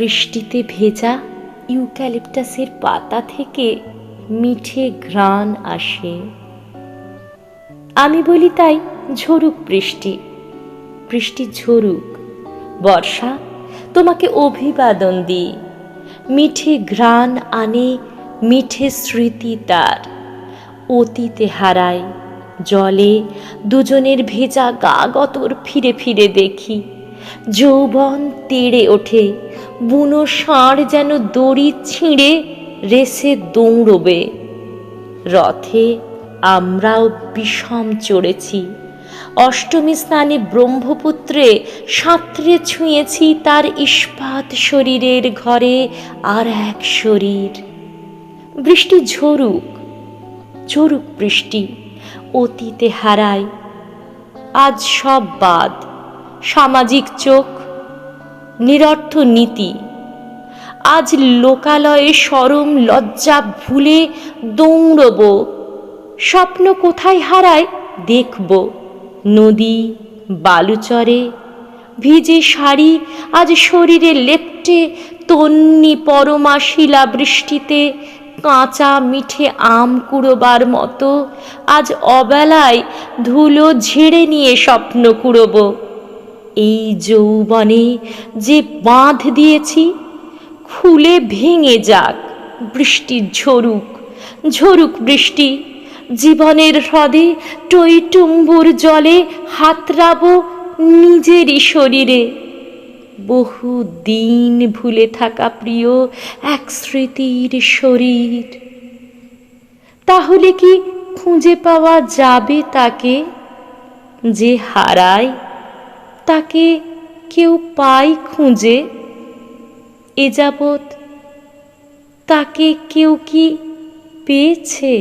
বৃষ্টিতে ভেজা ইউক্যালিপটাসের পাতা থেকে মিঠে ঘ্রাণ আসে। আমি বলি তাই, ঝরুক বৃষ্টি। বৃষ্টি ঝরুক। বর্ষা, তোমাকে অভিবাদন দিই। মিঠে ঘ্রাণ আনে, মিঠে স্মৃতি তার। অতীতে হারায় জলে দুজনের ভেজা গা গতর ফিরে ফিরে দেখি। যৌবন তেড়ে ওঠে বুনো ষাঁড় যেন দড়ি ছিঁড়ে রেসে দৌড়বে। রথে আমরাও বিষম চড়েছি। অষ্টমী স্নানে ব্রহ্মপুত্রে সাঁতরে ছুঁয়েছি তার ইস্পাত শরীরের ঘরে আর এক শরীর। বৃষ্টি ঝরুক ঝরুক বৃষ্টি, অতীতে হারায় আজ সব বাদ, সামাজিক চোখ নিরর্থ নীতি। আজ লোকালয়ে সরম লজ্জা ভুলে দৌড়ব। স্বপ্ন কোথায় হারায় দেখব। নদী, বালুচরে ভিজে শাড়ি আজ শরীরে লেপটে, তন্নি পরমা শিলা বৃষ্টিতে কাঁচা মিঠে আম কুড়োবার মতো আজ অবেলায় ধুলো ঝেড়ে নিয়ে স্বপ্ন কুড়োব। এই যৌবনে যে বাঁধ দিয়েছি, খুলে ভেঙে যাক বৃষ্টি ঝরুক ঝরুক বৃষ্টি। জীবনের হ্রদে টইটুম্বুর জলে হাতড়াবো নিজেরই শরীরে। বহু দিন ভুলে থাকা প্রিয় এক স্মৃতির শরীর। তাহলে কি খুঁজে পাওয়া যাবে তাকে? যে হারায় তাকে কেউ পাই খুঁজে? এ যাবৎ তাকে কেউ কি পেয়েছে?